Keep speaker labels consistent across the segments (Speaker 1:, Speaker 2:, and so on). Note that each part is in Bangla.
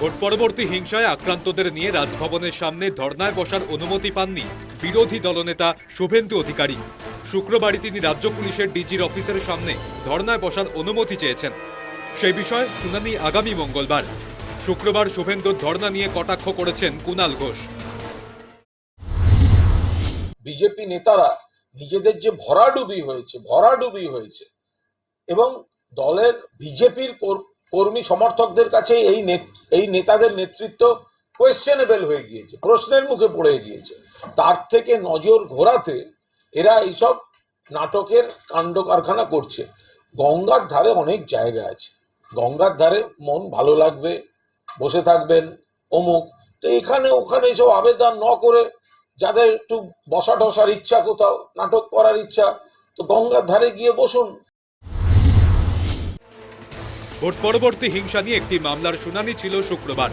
Speaker 1: ভোট পরবর্তী হিংসায় আক্রান্তদের নিয়ে রাজভবনের সামনে ধর্নায় বসার অনুমতি পাননি বিরোধী দলনেতা শুভেন্দু অধিকারী। শুক্রবারই তিনি রাজ্য পুলিশের ডিজির অফিসের সামনে ধর্নায় বসার অনুমতি চেয়েছেন। সেই বিষয়ে শুনানি আগামী মঙ্গলবার। শুক্রবার শুভেন্দুর ধর্না নিয়ে কটাক্ষ করেছেন কুনাল ঘোষ।
Speaker 2: বিজেপি নেতারা নিজেদের যে ভরাডুবি হয়েছে ভরাডুবি হয়েছে। এবং দলের বিজেপির কর্মী সমর্থকদের কাছে এই এই নেতাদের নেতৃত্ব কোয়েশ্চেনেবেল হয়ে গিয়েছে, প্রশ্নের মুখে পড়ে গিয়েছে। তার থেকে নজর ঘোরাতে এরা এইসব নাটকের কাণ্ড কারখানা করছে। গঙ্গার ধারে অনেক জায়গা আছে। গঙ্গার ধারে মন ভালো লাগবে, বসে থাকবেন অমুক। তো এখানে ওখানে এসব আবেদন ন করে যাদের একটু বসা টসার ইচ্ছা, কোথাও নাটক করার ইচ্ছা, তো গঙ্গার ধারে গিয়ে বসুন।
Speaker 1: ভোট পরবর্তী হিংসা নিয়ে একটি মামলার শুনানি ছিল শুক্রবার।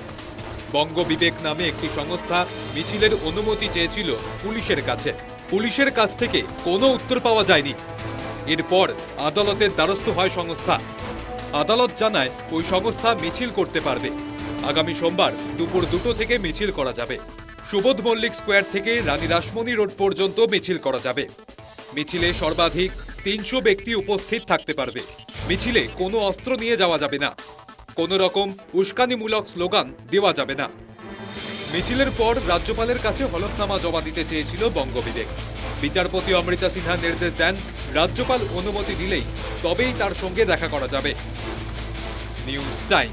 Speaker 1: বঙ্গ বিবেক নামে একটি সংস্থা মিছিলের অনুমতি চেয়েছিল পুলিশের কাছে। পুলিশের কাছ থেকে কোনো উত্তর পাওয়া যায়নি। এরপর আদালতের দ্বারস্থ হয় সংস্থা। আদালত জানায়, ওই সংস্থা মিছিল করতে পারবে। আগামী সোমবার দুপুর দুটো থেকে মিছিল করা যাবে। সুবোধ মল্লিক স্কোয়ার থেকে রানী রাসমণি রোড পর্যন্ত মিছিল করা যাবে। মিছিলে সর্বাধিক তিনশো ব্যক্তি উপস্থিত থাকতে পারবে। মিছিলে কোনো অস্ত্র নিয়ে যাওয়া যাবে না। কোনো রকম উস্কানিমূলক স্লোগান দেওয়া যাবে না। মিছিলের পর রাজ্যপালের কাছে হলফনামা জমা দিতে চেয়েছিল বঙ্গবিবেক। বিচারপতি অমৃতা সিনহা নির্দেশ দেন, রাজ্যপাল অনুমতি দিলেই তবেই তার সঙ্গে দেখা করা যাবে। News time.